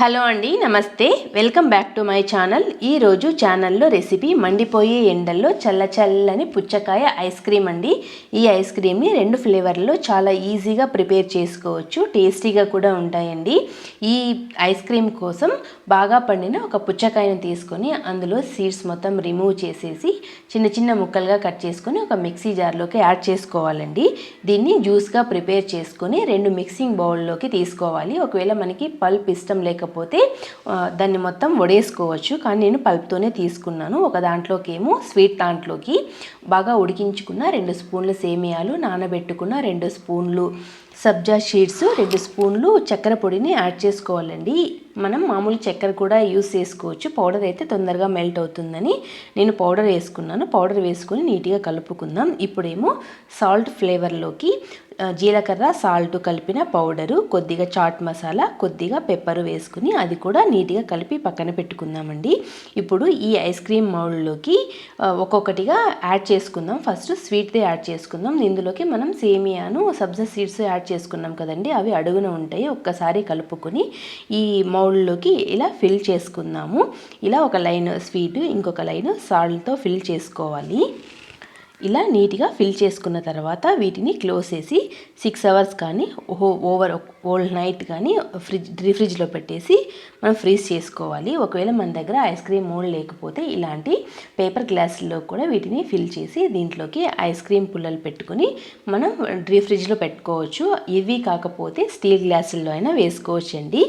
Hello అండి నమస్తే. Welcome back to my channel. ఈరోజు ఛానల్లో రెసిపీ మండిపోయే ఎండల్లో చల్ల చల్లని పుచ్చకాయ ఐస్ క్రీమ్ అండి. ఈ ఐస్ క్రీమ్ని రెండు ఫ్లేవర్లో చాలా ఈజీగా ప్రిపేర్ చేసుకోవచ్చు. టేస్టీగా కూడా ఉంటాయండి. ఈ ఐస్ క్రీమ్ కోసం బాగా పండిన ఒక పుచ్చకాయను తీసుకొని అందులో సీడ్స్ మొత్తం రిమూవ్ చేసేసి చిన్న చిన్న ముక్కలుగా కట్ చేసుకొని ఒక మిక్సీ జార్లోకి యాడ్ చేసుకోవాలండి. దీన్ని జ్యూస్గా ప్రిపేర్ చేసుకొని రెండు మిక్సింగ్ బౌల్లోకి తీసుకోవాలి. ఒకవేళ మనకి పల్ప్ ఇష్టం లేకపోతే దాన్ని మొత్తం వడేసుకోవచ్చు. కానీ నేను పల్ప్తోనే తీసుకున్నాను. ఒక దాంట్లోకి ఏమో స్వీట్ దాంట్లోకి బాగా ఉడికించుకున్న రెండు స్పూన్లు సేమియాలు నానబెట్టుకున్న రెండు స్పూన్లు సబ్జా షీడ్స్ రెండు స్పూన్లు చక్కెర పొడిని యాడ్ చేసుకోవాలండి. మనం మామూలు చక్కెర కూడా యూస్ చేసుకోవచ్చు. పౌడర్ అయితే తొందరగా మెల్ట్ అవుతుందని నేను పౌడర్ వేసుకున్నాను. పౌడర్ వేసుకొని నీట్గా కలుపుకుందాం. ఇప్పుడేమో సాల్ట్ ఫ్లేవర్లోకి జీలకర్ర సాల్ట్ కలిపిన పౌడరు కొద్దిగా చాట్ మసాలా కొద్దిగా పెప్పర్ వేసుకుని అది కూడా నీట్గా కలిపి పక్కన పెట్టుకుందామండి. ఇప్పుడు ఈ ఐస్ క్రీమ్ మౌల్డ్లోకి ఒక్కొక్కటిగా యాడ్ చేసుకుందాం. ఫస్ట్ స్వీట్ది యాడ్ చేసుకుందాం. ఇందులోకి మనం సేమియాను సబ్జా సీడ్స్ యాడ్ చేసుకున్నాం కదండి. అవి అడుగున ఉంటాయి. ఒక్కసారి కలుపుకొని ఈ మౌల్డ్లోకి ఇలా ఫిల్ చేసుకుందాము. ఇలా ఒక లైన్ స్వీట్ ఇంకొక లైన్ సాల్ట్తో ఫిల్ చేసుకోవాలి. ఇలా నీట్గా ఫిల్ చేసుకున్న తర్వాత వీటిని క్లోజ్ చేసి సిక్స్ అవర్స్ కానీ ఓ- ఓవర్ ఓల్ నైట్ కానీ ఫ్రిడ్జ్ డ్రీ ఫ్రిడ్జ్లో పెట్టేసి మనం ఫ్రీజ్ చేసుకోవాలి. ఒకవేళ మన దగ్గర ఐస్ క్రీమ్ మోల్డ్ లేకపోతే ఇలాంటి పేపర్ గ్లాసుల్లో కూడా వీటిని ఫిల్ చేసి దీంట్లోకి ఐస్ క్రీమ్ పుల్లలు పెట్టుకొని మనం డ్రీ ఫ్రిడ్జ్లో పెట్టుకోవచ్చు. ఇవి కాకపోతే స్టీల్ గ్లాసుల్లో అయినా వేసుకోవచ్చు అండి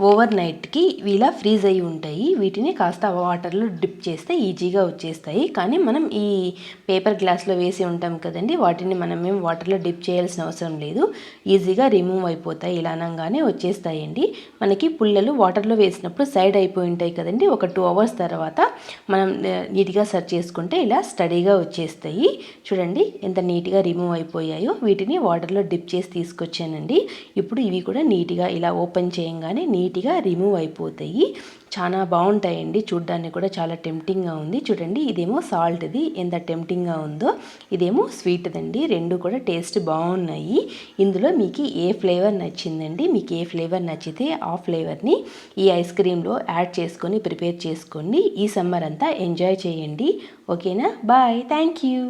ఓవర్ నైట్కి ఇలా ఫ్రీజ్ అయి ఉంటాయి. వీటిని కాస్త వాటర్లో డిప్ చేస్తే ఈజీగా వచ్చేస్తాయి. కానీ మనం ఈ పేపర్ గ్లాస్లో వేసి ఉంటాం కదండి వాటిని మనం ఏం వాటర్లో డిప్ చేయాల్సిన అవసరం లేదు. ఈజీగా రిమూవ్ అయిపోతాయి. ఇలా అనగానే వచ్చేస్తాయండి. మనకి పుల్లలు వాటర్లో వేసినప్పుడు సైడ్ అయిపోయి ఉంటాయి కదండి. ఒక టూ అవర్స్ తర్వాత మనం నీట్గా సర్చ్ చేసుకుంటే ఇలా స్టడీగా వచ్చేస్తాయి. చూడండి ఎంత నీట్గా రిమూవ్ అయిపోయాయో. వీటిని వాటర్లో డిప్ చేసి తీసుకొచ్చానండి. ఇప్పుడు ఇవి కూడా నీట్గా ఇలా ఓపెన్ చేయంగానే నీట్గా రిమూవ్ అయిపోతాయి. చాలా బాగుంటాయండి చూడ్డానికి కూడా చాలా టెంప్టింగ్గా ఉంది. చూడండి ఇదేమో సాల్ట్ది. ఎంత టెంప్టింగ్గా ఉందో ఇదేమో స్వీట్దండి. రెండు కూడా టేస్ట్ బాగున్నాయి ఇందులో మీకు ఏ ఫ్లేవర్ నచ్చిందండి మీకు ఏ ఫ్లేవర్ నచ్చితే ఆ ఫ్లేవర్ని ఈ ఐస్ క్రీమ్లో యాడ్ చేసుకొని ప్రిపేర్ చేసుకోండి ఈ సమ్మర్ అంతా ఎంజాయ్ చేయండి. ఓకేనా? బాయ్. Thank you